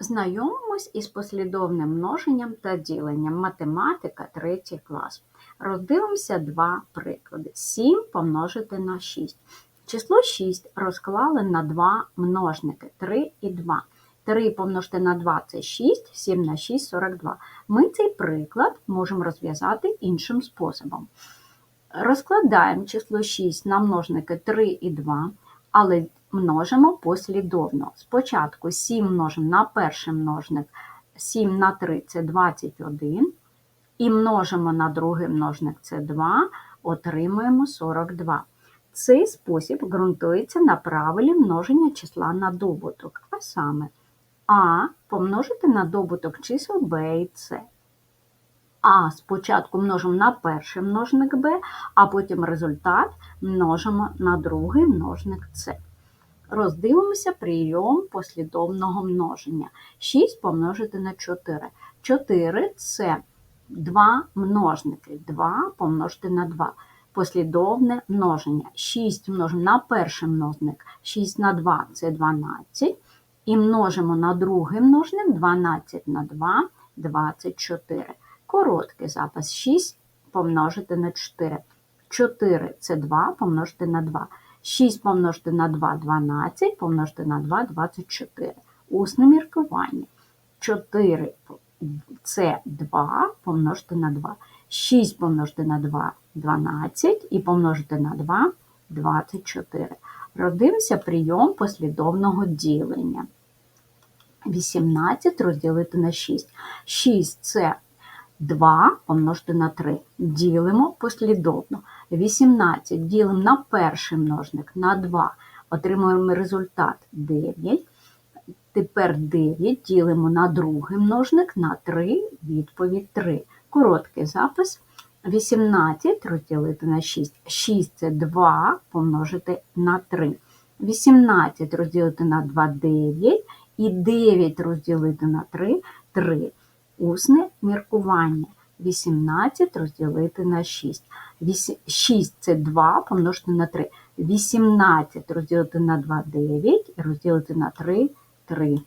Знайомимось із послідовним множенням та діленням. Математика 3 клас. Роздивимося два приклади. 7 помножити на 6. Число 6 розклали на два множники 3 і 2. 3 помножити на 2 це 6, 7 на 6 – 42. Ми цей приклад можемо розв'язати іншим способом. Розкладаємо число 6 на множники 3 і 2, але множимо послідовно. Спочатку 7 множимо на перший множник, 7 на 3 це 21, і множимо на другий множник це 2, отримуємо 42. Цей спосіб ґрунтується на правилі множення числа на добуток, а саме А помножити на добуток чисел Б і С. А спочатку множимо на перший множник b, а потім результат множимо на другий множник С. Роздивимося прийом послідовного множення. 6 помножити на 4. 4 це 2 множники. 2 помножити на 2. Послідовне множення. 6 множимо на перший множник. 6 на 2 це 12. І множимо на другий множник 12 на 2 24. Короткий запис 6 помножити на 4. 4 це 2 помножити на 2. 6 помножити на 2 12, помножити на 2 24. Усне міркування. 4 це 2 помножити на 2. 6 помножити на 2 12 і помножити на 2 24. Родився прийом послідовного ділення. 18 розділити на 6. 6 це 2 помножити на 3. Ділимо послідовно. 18 ділимо на перший множник на 2. Отримуємо результат 9. Тепер 9 ділимо на другий множник на 3, відповідь 3. Короткий запис. 18 розділити на 6. 6 це 2 помножити на 3. 18 розділити на 2 9 і 9 розділити на 3 3. Усне міркування. 18 розділити на 6. 6 це 2 помножити на 3. 18 розділити на 2 9 і розділити на 3 3.